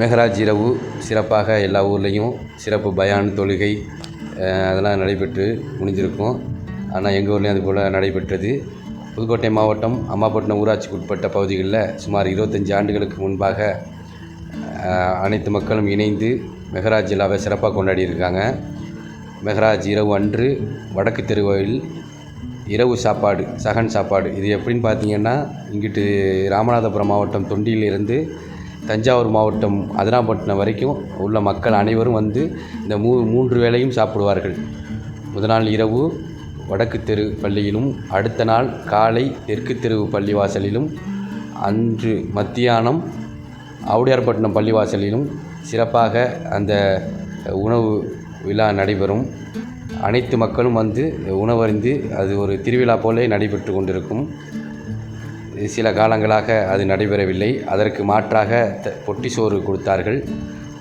மெஹராஜ் இரவு சிறப்பாக எல்லா ஊர்லேயும் சிறப்பு பயான் தொழுகை அதெல்லாம் நடைபெற்று முடிஞ்சிருக்கும். ஆனால் எங்கள் ஊர்லேயும் அது போல் நடைபெற்றது. புதுக்கோட்டை மாவட்டம் அம்மாபட்டினம் ஊராட்சிக்கு உட்பட்ட பகுதிகளில் சுமார் இருபத்தஞ்சி ஆண்டுகளுக்கு முன்பாக அனைத்து மக்களும் இணைந்து மெஹராஜ் விழாவை சிறப்பாக கொண்டாடி இருக்காங்க மெஹராஜ் இரவு அன்று வடக்கு தெருவாயில் இரவு சாப்பாடு சகன் சாப்பாடு. இது எப்படின்னு பார்த்தீங்கன்னா இங்கிட்டு ராமநாதபுரம் மாவட்டம் தொண்டியிலிருந்து தஞ்சாவூர் மாவட்டம் அதிராம்பட்டினம் வரைக்கும் உள்ள மக்கள் அனைவரும் வந்து இந்த மூ மூன்று வேளையும் சாப்பிடுவார்கள். முதல் நாள் இரவு வடக்கு தெரு பள்ளியிலும் அடுத்த நாள் காலை தெற்கு தெரு பள்ளிவாசலிலும் அன்று மத்தியானம் ஆவுடையார்பட்டினம் பள்ளிவாசலிலும் சிறப்பாக அந்த உணவு விழா நடைபெறும். அனைத்து மக்களும் வந்து உணவறிந்து அது ஒரு திருவிழா போலே நடைபெற்று கொண்டிருக்கும். சில காலங்களாக அது நடைபெறவில்லை. அதற்கு மாற்றாக த பொட்டி சோறு கொடுத்தார்கள்.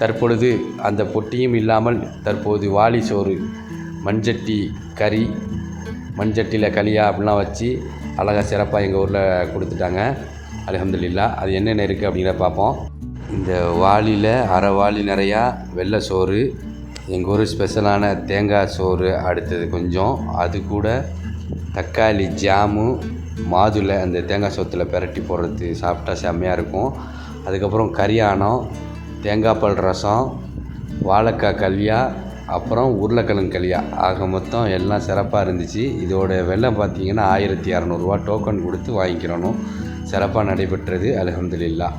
தற்பொழுது அந்த பொட்டியும் இல்லாமல் தற்போது வாளி சோறு மண்சட்டி கறி மண்சட்டியில் களியா அப்படிலாம் வச்சு அழகாக சிறப்பாக எங்கள் ஊரில் கொடுத்துட்டாங்க. அலகம்துல்லா அது என்னென்ன இருக்குது அப்படிங்கிறத பார்ப்போம். இந்த வாளியில் அரை வாளி நிறையா வெள்ளை சோறு எங்கள் ஊர் ஸ்பெஷலான தேங்காய் சோறு அடுத்தது கொஞ்சம். அது கூட தக்காளி ஜாமு மாதுளை அந்த தேங்காய் சோத்தில் பிரட்டி போடுறது சாப்பிட்டா செம்மையாக இருக்கும். அதுக்கப்புறம் கரியானம் தேங்காய் பால் ரசம் வாழைக்காய் கல்வியா அப்புறம் உருளைக்கிழங்கு கல்வியா ஆக மொத்தம் எல்லாம் சிறப்பாக இருந்துச்சு. இதோட வெள்ளம் பார்த்திங்கன்னா ஆயிரத்தி இரநூறுவா டோக்கன் கொடுத்து வாங்கிக்கிறணும். சிறப்பாக நடைபெற்றது அலகம்துல்லா